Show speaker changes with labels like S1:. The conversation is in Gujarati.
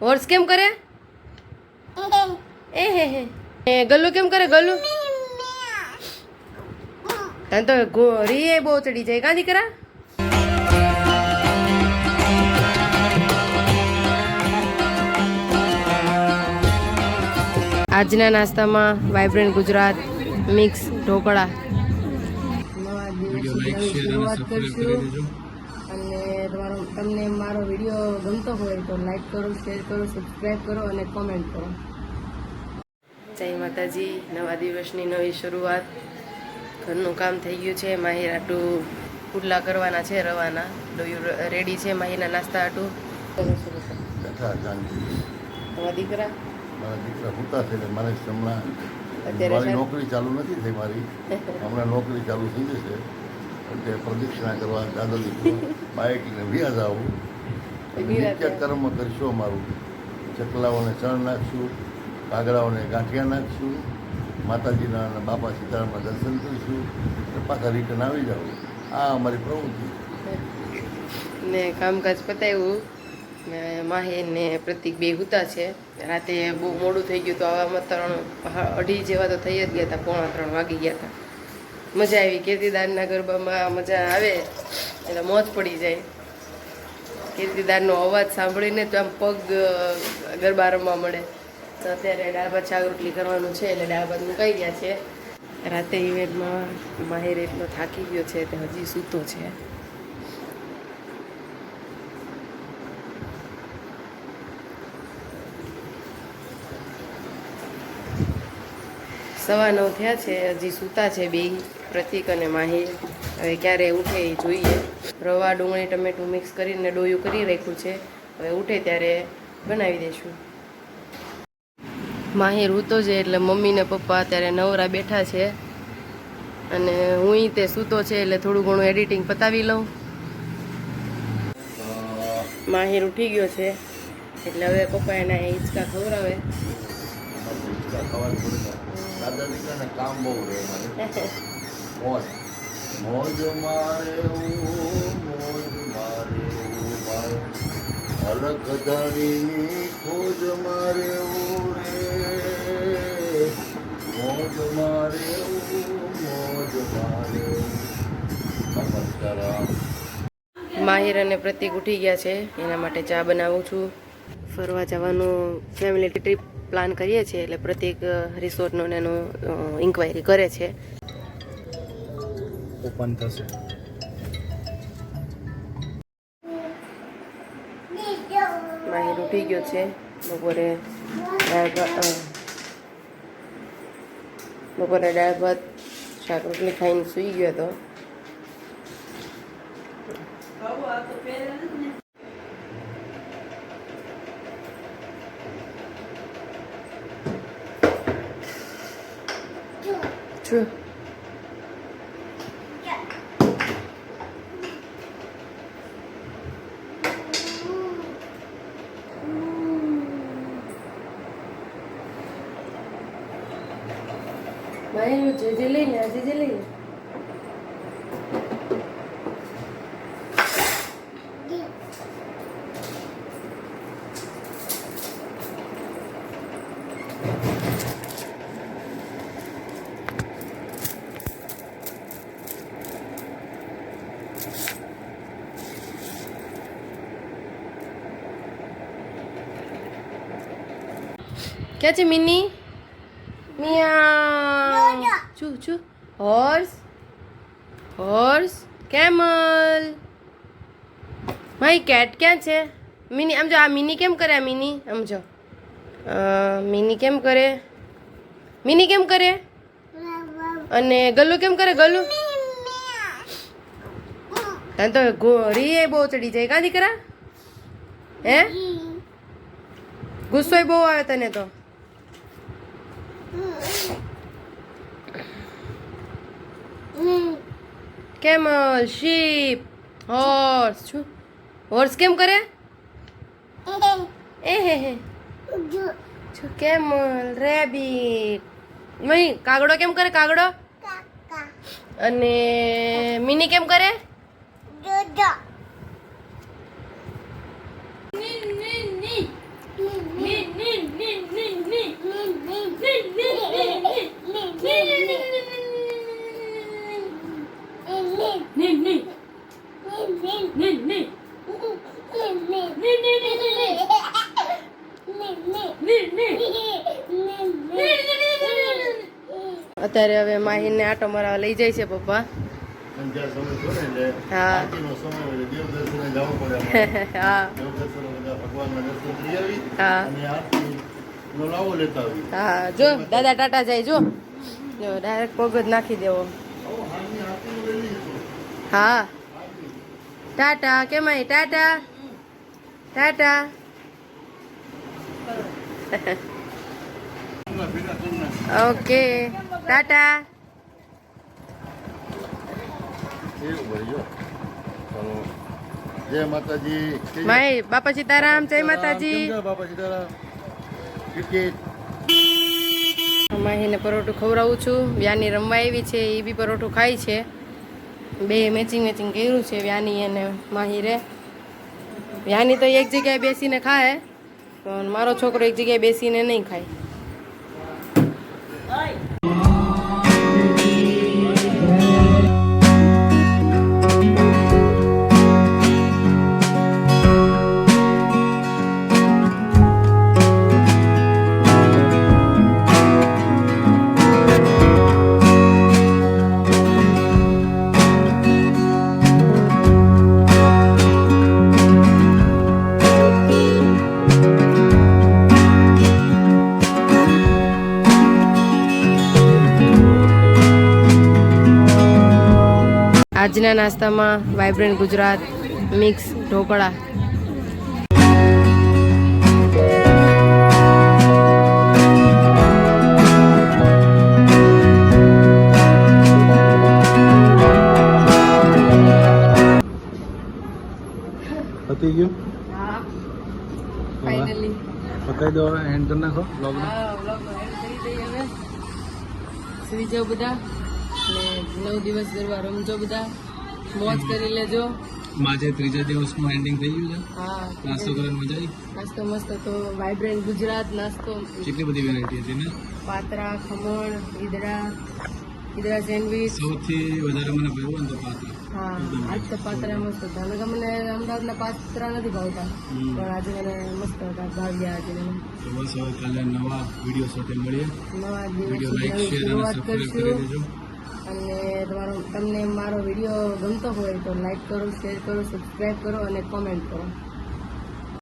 S1: હોર્સ કેમ કરે? એ હે હે. એ ગલ્લુ કેમ કરે ગલ્લુ? તને તો ગોરી એ બહુ ચડી જાય. કા દીકરા આજના નાસ્તામાં vibrant Gujarat mix dhokla. Video like share અને તમારો તમને મારો વીડિયો ગમતો હોય તો લાઈક કરો શેર કરો સબસ્ક્રાઈબ કરો અને કોમેન્ટ કરો. જય માતાજી નવા દિવસની નવી શરૂઆત. ઘરનું કામ થઈ ગયું છે માહિર આટું પુડલા કરવાના છે રવાના. ડોયું રેડી છે માહિરના નાસ્તા આટું. તમારા દીકરા?
S2: મારા દીકરા ભૂતા છે મારે હમણાં? નોકરી ચાલુ નથી થઈ મારી. હમણાં નોકરી ચાલુ થઈ જશે. એટલે પ્રદક્ષિણા કરવા દાદાજી બાઇકને વ્યાજ આવું નિત્ય કર્મ કરશું અમારું. ચકલાઓને ચણ નાખશું કાગડાઓને ગાંઠિયા નાખશું માતાજીના અને બાપા સીતારામના દર્શન કરીશું અને પાછા રિટર્ન આવી જાવ આ અમારી પ્રવૃત્તિ.
S1: ને કામકાજ પતાવ્યું. માહી ને પ્રતિક બે હુતા છે. રાતે બહુ મોડું થઈ ગયું તો આવામાં ત્રણ અઢી જેવા તો થઈ જ ગયા હતા પોણા ત્રણ વાગી ગયા હતા. મજા આવી. કીર્તિદારના ગરબામાં મજા આવે, એટલે મોત પડી જાય. કીર્તિદારનો અવાજ સાંભળીને તો આમ પગ ગરબા રમવા મળે. તો અત્યારે ભાત, શાક, રોટલી કરવાનું છે, એટલે દાળ ભાત મુકાઈ ગયા છે. રાતે ઇવેન્ટમાં માહિર એટલો થાકી ગયો છે તે હજી સૂતો છે. સવા નવ થયા છે, હજી સૂતા છે બે પ્રતિક અને માહિર. હવે ક્યારે ઉઠે એ જોઈએ. રવા, ડુંગળી, ટમેટું મિક્સ કરીને ડોયું કરી રાખ્યું છે. હવે ઉઠે ત્યારે બનાવી દઈશું માહિર રૂતો છે એટલે મમ્મી ને પપ્પા અત્યારે નવરા બેઠા છે. અને હું તે સૂતો છે એટલે થોડું ઘણું એડિટિંગ પતાવી લઉં. માહિર ઉઠી ગયો છે. એટલે હવે પપ્પા એના હિંચકા ખવડાવે.
S2: દાદા દીકરાને કામ બહુ રહે મારે. મોજ. મોજ મારે મોજ મારે અલગ ધણીની ખોજ મારે રે. મોજ મારે મોજ મારે નમસ્કાર.
S1: માહિર અને પ્રતિક ઉઠી ગયા છે. એના માટે ચા બનાવું છું. ફરવા જવાનું ફેમિલી ટ્રીપ પ્લાન કરીએ છીએ એટલે પ્રત્યેક રિસોર્ટનું એનું ઇન્ક્વાયરી કરે છે.
S3: ઓપન થશે.
S1: માહિર ઉઠી ગયો છે. બપોરે બપોરે દાળ ભાત શાક રોટલી ખાઈને સૂઈ ગયો હતો. True. માહિર જે જે લઈને આજે જે લઈને ક્યાં છે મિની મિયા चू चू। હોર્સ હોર્સ કેમલ મારી કેટ ક્યાં છે મિની આમ જો આ મિની કેમ કરે આ મિની આમ જો મિની કેમ કરે મિની કેમ કરે અને ગલ્લુ કેમ કરે ગલ્લુ તને તો ઘોરી એ બહુ ચડી જાય કાં દીકરા હે ગુસ્સો બહુ આવે તને તો કેમલ શીપ હોર્સ શું? હોર્સ કેમ કરે? એ. હે હે. છું કેમલ રેબિટ મહી કાગડો કેમ કરે કાગડો? અને મિની કેમ કરે? અત્યારે હવે માહીને આટો મરાવા લઈ જાય છે પપ્પા.
S2: ને નો
S1: હા. જો, દાદા ટાટા જાય, જો. જો ડાયરેક્ટ પગ જ નાખી દેવો
S2: આવો હાલની આરતીનું લઈ લઈશું
S1: હા ટાટા કેમ આઈ ટાટા ટાટા
S2: ભેગા કરી નાખ.
S1: ઓકે ટાટા
S2: એવું ભરજો ચાલો જય માતાજી જય-
S1: માય બાપા સીતારામ જય
S2: કેમ
S1: માતાજી
S2: છો બાપા સીતારામ ક્રિકેટ
S1: માહીને પરોઠું ખવડાવું છું. વ્યાની રમવા આવી છે, એ બી પરોઠું ખાય છે. બે મેચિંગ મેચિંગ કર્યું છે વ્યાની અને માહિરે. વ્યાની તો એક જગ્યાએ બેસીને ખાય, પણ મારો છોકરો એક જગ્યાએ બેસીને નહીં ખાય. આજના નાસ્તામાં વાઇબ્રન્ટ ગુજરાત મિક્સ ઢોકળા.
S3: પતી ગયું?
S1: હા. ફાઇનલી
S3: પતાવી દો એન્ડ કરી નાખો બ્લોગ
S1: બ્લોગ વ્લોગનો કરી દઈએ હવે. સુઈ જાઓ બધા. ને નવ દિવસ ગરબા રમજો બધા. મોજ કરી લેજો.
S3: માજે ત્રીજા દિવસનું એન્ડિંગ થઈ ગયું છે.
S1: હા
S3: નાસ્તો કરવાની મજા આવી?
S1: નાસ્તો મસ્ત તો વાઇબ્રન્ટ ગુજરાત નાસ્તો.
S3: કેટલી બધી વેરાયટી હતી ને?
S1: પાતરા ખમણ ઈદડા ઈદડા સેન્ડવીચ
S3: સૌથી વધારે મને ભાવ્યું ને તો પાતરા.
S1: હા આજ તો પાત્રા મસ્ત હતા. અમે મને અમદાવાદના પાત્રા નથી ભાવતા. પણ આજે મને મસ્ત હતા. ભાવ્યા આજે
S3: તો બસ હવે કાલે નવા વીડિયો સાથે મળીએ.
S1: નવા
S3: વીડિયો લાઈક શેર અને સબસ્ક્રાઇબ કરી દેજો.
S1: અને તમારો તમને મારો વીડિયો ગમતો હોય તો લાઈક કરો શેર કરો સબસ્ક્રાઈબ કરો અને કોમેન્ટ કરો.